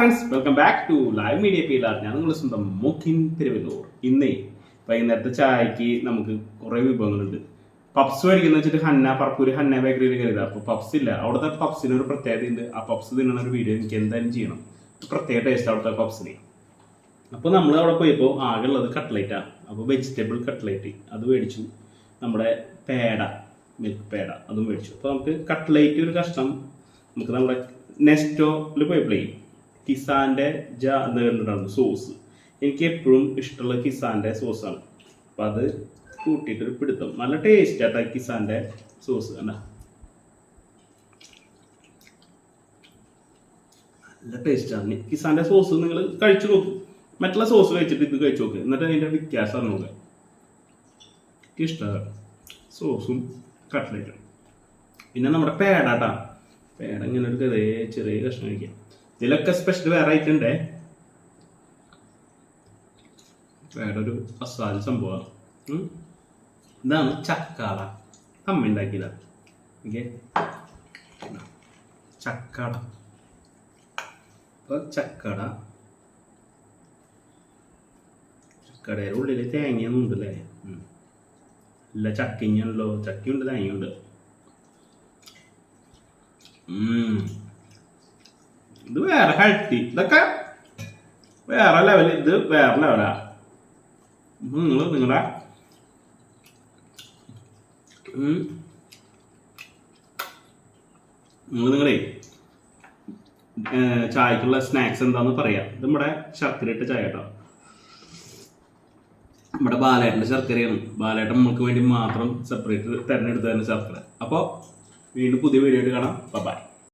Friends welcome back to live media പീലാർ ഞാൻ നിങ്ങളുടെ സ്വന്തം മുഖിൻ തിരുവല്ലൂർ. ഇന്നേ വൈകുന്നേരത്തെ ചായക്ക് നമുക്ക് കുറേ വിഭവങ്ങളുണ്ട്. പപ്സ് മേടിക്കുന്ന വെച്ചിട്ട് ഹന്ന പറപ്പൂര് ഹന്ന ബേക്കറിയിൽ കരുതാം അപ്പോൾ പപ്സ് ഇല്ല. അവിടുത്തെ പപ്സിന് ഒരു പ്രത്യേകത ഉണ്ട് ആ പപ്സ് തിന്നണ ഒരു വീഡിയോ എനിക്ക് എന്തായാലും ചെയ്യണം. പ്രത്യേക ടേസ്റ്റ് അവിടുത്തെ പപ്സിന് അപ്പോൾ നമ്മൾ അവിടെ പോയപ്പോൾ ആകെ ഉള്ളത് കട്ട്ലേറ്റാണ് അപ്പോൾ വെജിറ്റബിൾ കട്ട്ലേറ്റ് അത് മേടിച്ചു. നമ്മുടെ പേട മിൽക്ക് പേട അതും മേടിച്ചു. അപ്പോൾ നമുക്ക് കട്ട്ലേറ്റ് ഒരു കഷ്ണം നമുക്ക് നമ്മുടെ നെസ്റ്റോയിൽ പോയപ്പോഴേ കിസാന്റെ ജ എന്ന് സോസ്. എനിക്ക് എപ്പോഴും ഇഷ്ടമുള്ള കിസാന്റെ സോസാണ്. അപ്പൊ അത് കൂട്ടിയിട്ടൊരു പിടുത്തം. നല്ല ടേസ്റ്റ് ആട്ടോ കിസാന്റെ സോസ് കണ്ട നല്ല ടേസ്റ്റാണ്. കിസാന്റെ സോസ് നിങ്ങൾ കഴിച്ചു നോക്കും. മറ്റുള്ള സോസ് കഴിച്ചിട്ട് ഇത് കഴിച്ചു നോക്ക്. എന്നിട്ട് അതിന്റെ വ്യത്യാസം നോക്കുക എനിക്ക് ഇഷ്ടമാണ്. സോസും കട്ട്ലേറ്റും പിന്നെ നമ്മുടെ പേടാട്ടാ. പേട ഇങ്ങനെ ഒരു ചെറിയ ചെറിയ കഷ്ണം കഴിക്കാം. ഇതിലൊക്കെ സ്പെഷ്യൽ വേറെ ആയിട്ടുണ്ടേ വേറൊരു അസാദ് സംഭവമാണ് ഇതാണ് ചക്കാള അമ്മ ഉണ്ടാക്കിയതാ. ഓക്കെ. ചക്കട. അപ്പോൾ ചക്കട. ചക്കടയുടെ ഉള്ളിൽ തേങ്ങയൊന്നും ഉണ്ടല്ലേ? അല്ല ഇല്ല ചക്കിങ്ങുണ്ടല്ലോ ചക്കയുണ്ട് തേങ്ങയുണ്ട്. ഇത് വേറെ ഹെൽത്തി ഇതൊക്കെ വേറെ ലെവൽ ഇത് വേറെ ലെവലാ നിങ്ങൾ നിങ്ങളുടെ നിങ്ങൾ നിങ്ങളെ. ചായക്കുള്ള സ്നാക്സ് എന്താന്ന് പറയാം. ഇത് നമ്മുടെ ശർക്കര ഇട്ട ചായ കേട്ടോ. നമ്മുടെ ബാലേട്ടന്റെ ശർക്കരയാണ്. ബാലേട്ടൻ നമുക്ക് വേണ്ടി മാത്രം സെപ്പറേറ്റ് തിരഞ്ഞെടുത്ത് തന്നെ ശർക്കര. അപ്പോൾ വീണ്ടും പുതിയ വീഡിയോ ആയിട്ട് കാണാം. ബൈ